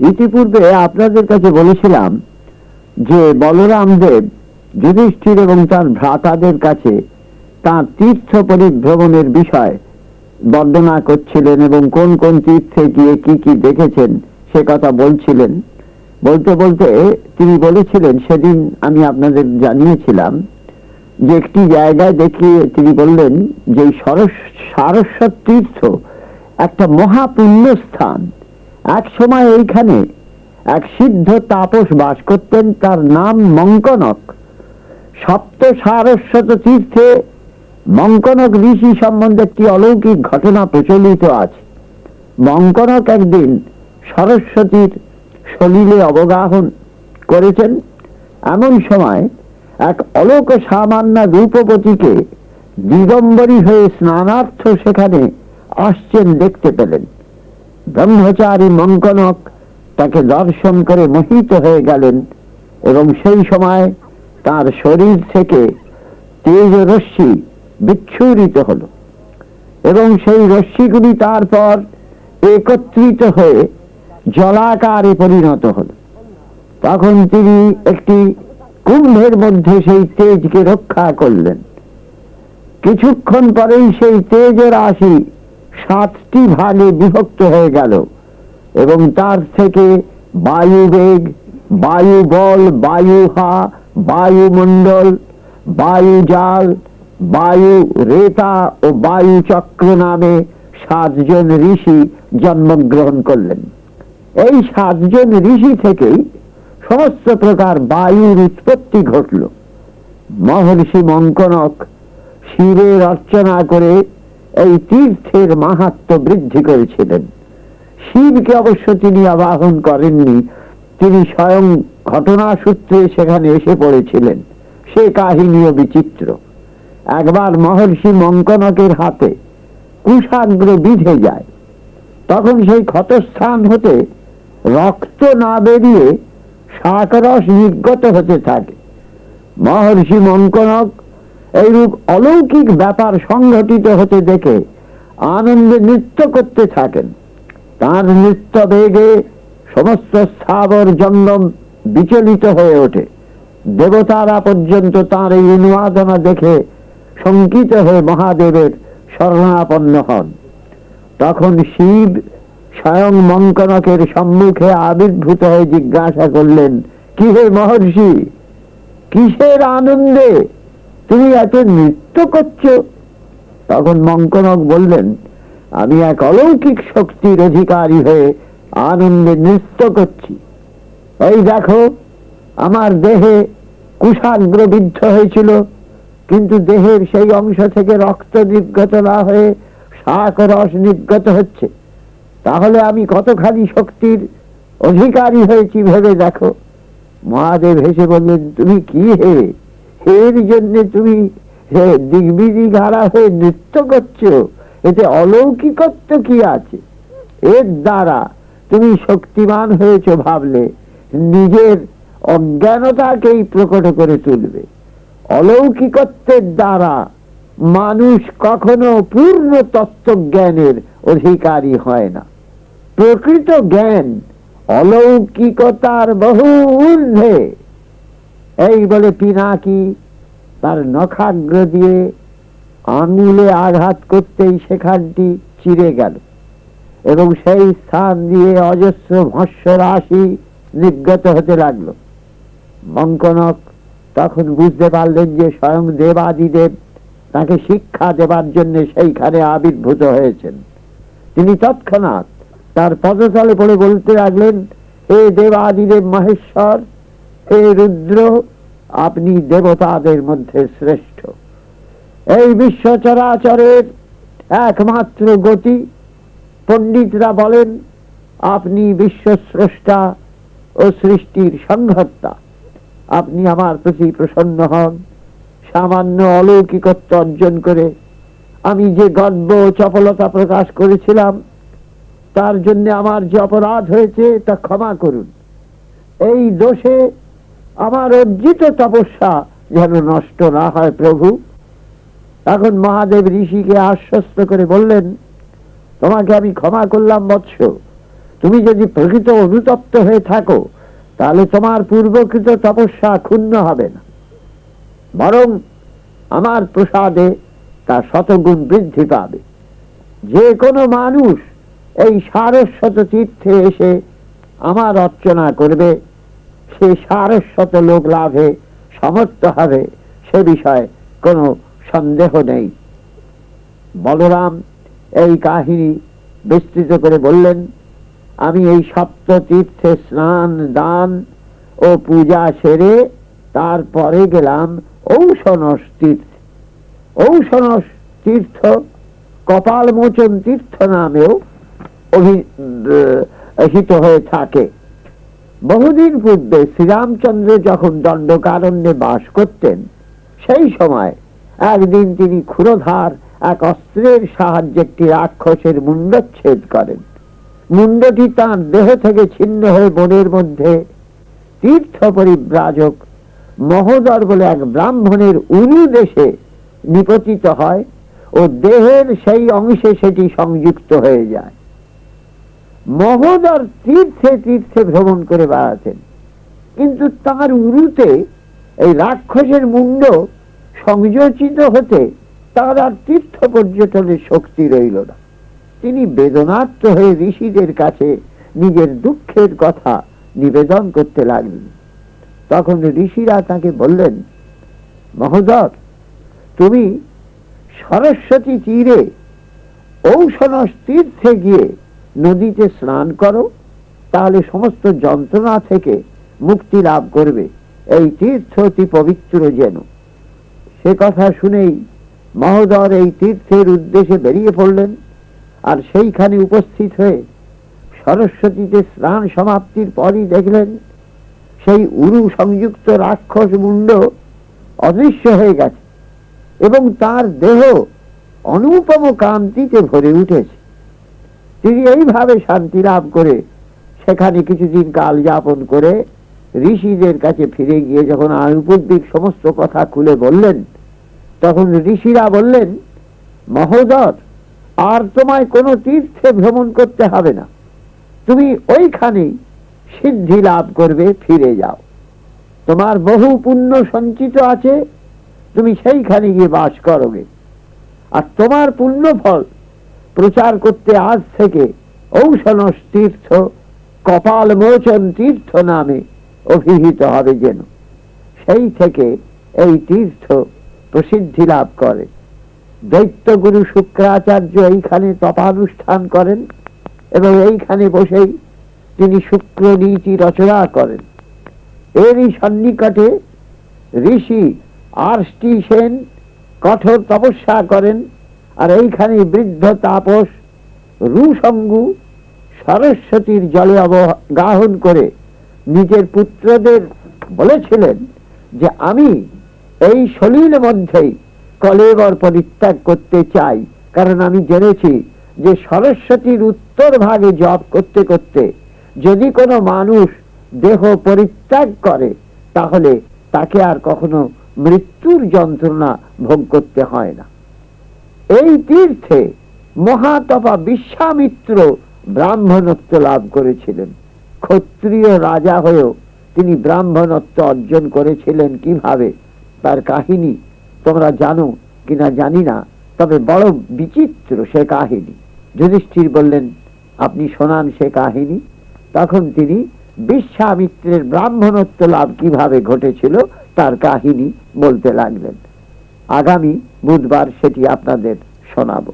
ইতিপূর্বে আপনাদের কাছে বলেছিলাম যে বলরাম দেব যুধিষ্ঠির এবং তার ভ্রাতাদের কাছে তার তীর্থ পরিভ্রমণের বিষয় বর্ণনা করছিলেন এবং কোন কোন তীর্থে গিয়ে কি কি দেখেছেন সে কথা বলছিলেন। বলতে বলতে তিনি বলেছিলেন, সেদিন আমি আপনাদের জানিয়েছিলাম যে একটি জায়গায় দেখিয়ে তিনি বললেন যে সরস, সারস্বত তীর্থ একটা মহাপুণ্য স্থান। এক সময় এইখানে এক সিদ্ধ তাপস বাস করতেন, তার নাম মঙ্কনক। সপ্ত সারস্বত তীর্থে মঙ্কনক ঋষি সম্বন্ধে একটি অলৌকিক ঘটনা প্রচলিত আছে। মঙ্কনক একদিন সরস্বতীর সলিলে অবগাহন করেছেন। এমন সময় এক অলোক সামান্য রূপবতীকে দিগম্বরী হয়ে স্নানার্থ সেখানে আসছেন দেখতে পেলেন। ব্রহ্মচারী মঙ্কনক তাকে দর্শন করে মোহিত হয়ে গেলেন এবং সেই সময় তার শরীর থেকে তেজ রশ্মি বিচ্ছুরিত হলো এবং সেই রশ্মিগুলি তারপর একত্রিত হয়ে জলাকারে পরিণত হল। তখন তিনি একটি কুম্ভের মধ্যে সেই তেজকে রক্ষা করলেন। কিছুক্ষণ পরেই সেই তেজ রাশি সাতটি ভাগে বিভক্ত হয়ে গেল। এবং তার থেকে বায়ু বেগ বায়ু বল বায়ু হা বায়ুমণ্ডল বায়ু জাল বায়ু রেতা ও বায়ু চক্র নামে সাতজন ঋষি জন্মগ্রহণ করলেন। এই সাতজন ঋষি থেকেই সমস্ত প্রকার বায়ুর উৎপত্তি ঘটল। মহর্ষি মঙ্কনক শিবের অর্চনা করে এই তীর্থের মাহাত্ম বৃদ্ধি করেছিলেন। শিবকে অবশ্য তিনি আবাহন করেননি, তিনি স্বয়ং ঘটনা সূত্রে সেখানে এসে পড়েছিলেন। সে কাহিনীও বিচিত্র। একবার মহর্ষি মঙ্কনকের হাতে কুশাগ্র বিধে যায়। তখন সেই ক্ষতস্থান হতে রক্ত না বেরিয়ে শাকরস নির্গত হতে থাকে। মহর্ষি মঙ্কনক এইরূপ অলৌকিক ব্যাপার সংঘটিত হতে দেখে আনন্দে নৃত্য করতে থাকেন। তার নৃত্য বেগে সমস্ত স্থাবর জঙ্গম বিচলিত হয়ে ওঠে। দেবতারা পর্যন্ত তার এই উন্মাদনা দেখে শঙ্কিত হয়ে মহাদেবের শরণাপন্ন হন। তখন শিব স্বয়ং মঙ্কনকের সম্মুখে আবির্ভূত হয়ে জিজ্ঞাসা করলেন, কি হে মহর্ষি? কিসের আনন্দে তুমি এত নৃত্য করছ? তখন মঙ্কনক বললেন, আমি এক অলৌকিক শক্তির অধিকারী হয়ে আনন্দে নৃত্য করছি। এই দেখো, আমার দেহে কুশাগ্র বিদ্ধ হয়েছিল, কিন্তু দেহের সেই অংশ থেকে রক্ত নির্গত না হয়ে শাক রস নির্গত হচ্ছে। তাহলে আমি কতখানি শক্তির অধিকারী হয়েছি ভেবে দেখো? মহাদেব হেসে বললেন, তুমি কি হে? এর জন্য তুমি দিগবিদিক হারা হয়ে নৃত্য করছ। এতে অলৌকিকত্ব কি আছে? এর দ্বারা তুমি শক্তিমান হয়েছ ভাবলে, নিজের অজ্ঞানতাকেই প্রকট করে তুলবে। অলৌকিকত্বের দ্বারা মানুষ কখনো পূর্ণ তত্ত্বজ্ঞানের অধিকারী হয় না। প্রকৃত জ্ঞান অলৌকিকতার বহু ঊর্ধ্বে। এই বলে পিনাকি তার নখাগ্র দিয়ে আঙুলে আঘাত করতেই সেখানটি চিরে গেল এবং সেই স্থান দিয়ে অজস্র ভস্য রাশি নির্গত হতে লাগল। মঙ্কনক তখন বুঝতে পারলেন যে স্বয়ং দেবাদিদেব তাকে শিক্ষা দেবার জন্য সেইখানে আবির্ভূত হয়েছেন। তিনি তৎক্ষণাৎ তার পদতলে পড়ে বলতে লাগলেন, হে দেবাদিদেব মহেশ্বর হে রুদ্র, আপনি দেবতাদের মধ্যে শ্রেষ্ঠ। এই বিশ্ব চরাচরের একমাত্র গতি, পণ্ডিতরা বলেন, আপনি বিশ্ব স্রষ্টা ও সৃষ্টির সংহর্তা আপনি আমার প্রতি প্রসন্ন হন, সামান্য অলৌকিকত্ব অর্জন করে। আমি যে গর্ব চপলতা প্রকাশ করেছিলাম, তার জন্য আমার যে অপরাধ হয়েছে, তা ক্ষমা করুন। এই দোষে আমার অর্জিত তপস্যা যেন নষ্ট না হয়, প্রভু। এখন মহাদেব ঋষিকে আশ্বস্ত করে বললেন, তোমাকে আমি ক্ষমা করলাম, বৎস। তুমি যদি প্রকৃত অনুতপ্ত হয়ে থাকো, তাহলে তোমার পূর্বকৃত তপস্যা ক্ষুণ্ণ হবে না। বরং আমার প্রসাদে তা শতগুণ বৃদ্ধি পাবে। যে কোনো মানুষ এই সারস্বত তীর্থে এসে আমার অর্চনা করবে। সে সারস্বত লোক লাভে সমর্থ হবে সে বিষয়ে কোনো সন্দেহ নেই। বলরাম এই কাহিনী বিস্তৃত করে বললেন, আমি এই সপ্ত তীর্থে স্নান, দান ও পূজা সেরে তারপরে গেলাম ঔষণস তীর্থ ঔষণস তীর্থ কপাল মোচন তীর্থ নামেও অভিহিত হয়ে থাকে। বহুদিন পূর্বে শ্রীরামচন্দ্র যখন দণ্ডকারণ্যে বাস করতেন, সেই সময় একদিন তিনি ক্ষুরধার এক অস্ত্রের সাহায্যে একটি রাক্ষসের মুন্ডচ্ছেদ করেন। মুন্ডটি তার দেহ থেকে ছিন্ন হয়ে বনের মধ্যে তীর্থ পরিব্রাজক মহোদর বলে এক ব্রাহ্মণের উরু দেশে নিপতিত হয় ও দেহের সেই অংশে সেটি সংযুক্ত হয়ে যায়। মহোদর তীর্থে তীর্থে ভ্রমণ করে বেড়াতেন। কিন্তু তার উরুতে এই রাক্ষসের মুন্ড সংযোজিত হতে তার আর তীর্থ পর্যটনের শক্তি রইল না। তিনি বেদনার্থ হয়ে ঋষিদের কাছে নিজের দুঃখের কথা নিবেদন করতে লাগলেন। তখন ঋষিরা তাকে বললেন, মহোদর, তুমি সরস্বতী তীরে ঔষণস তীর্থে গিয়ে নদীতে স্নান করো, তাহলে সমস্ত যন্ত্রণা থেকে মুক্তি লাভ করবে। এই তীর্থ অতি পবিত্র যেন। সে কথা শুনেই মহোদর এই তীর্থের উদ্দেশ্যে বেরিয়ে পড়লেন আর সেইখানে উপস্থিত হয়ে সরস্বতীতে স্নান সমাপ্তির পরই দেখলেন সেই উরু সংযুক্ত রাক্ষস মুন্ড অদৃশ্য হয়ে গেছে এবং তার দেহ অনুপম কান্তিতে ভরে উঠেছে। তিনি এইভাবে শান্তি লাভ করে সেখানে কিছুদিন কাল যাপন করে ঋষিদের কাছে ফিরে গিয়ে যখন আনুপদ্বিক সমস্ত কথা খুলে বললেন, তখন ঋষিরা বললেন, মহোদর, আর তোমায় কোনো তীর্থে ভ্রমণ করতে হবে না। তুমি ওইখানেই সিদ্ধি লাভ করবে, ফিরে যাও। তোমার বহু পুণ্য সঞ্চিত আছে, তুমি সেইখানে গিয়ে বাস করবে আর তোমার পুণ্য ফল প্রচার করতে আজ থেকে ঔষণস তীর্থ কপাল মোচন তীর্থ নামে অভিহিত হবে যেন। সেই থেকে এই তীর্থ প্রসিদ্ধি লাভ করে। দৈত্যগুরু শুক্রাচার্য এইখানে তপানুষ্ঠান করেন এবং এইখানে বসেই তিনি শুক্র নীতি রচনা করেন। এরই সন্নিকটে ঋষি আরষ্টি সেন কঠোর তপস্যা করেন আর এইখানে বৃদ্ধ তাপস রুসঙ্গু সরস্বতীর জলে অবগাহন করে নিজের পুত্রদের বলেছিলেন যে আমি এই সলিল মধ্যেই কলেবর পরিত্যাগ করতে চাই। কারণ আমি জেনেছি যে সরস্বতীর উত্তর ভাগে জপ করতে করতে যদি কোনো মানুষ দেহ পরিত্যাগ করে, তাহলে তাকে আর কখনো মৃত্যুর যন্ত্রণা ভোগ করতে হয় না। এই তীর্থে মহাতপা বিশ্বামিত্র ব্রাহ্মণত্ব লাভ করেছিলেন। ক্ষত্রিয় রাজা হয়েও তিনি ব্রাহ্মণত্ব অর্জন করেছিলেন কীভাবে? তার কাহিনী তোমরা জানো কিনা জানি না, তবে বড় বিচিত্র সে কাহিনী। যুধিষ্ঠির বললেন, আপনি শোনান সে কাহিনী। তখন তিনি বিশ্বামিত্রের ব্রাহ্মণত্ব লাভ কীভাবে ঘটেছিল তার কাহিনী বলতে লাগলেন। আগামী বুধবার সেটি আপনাদের শোনাবো।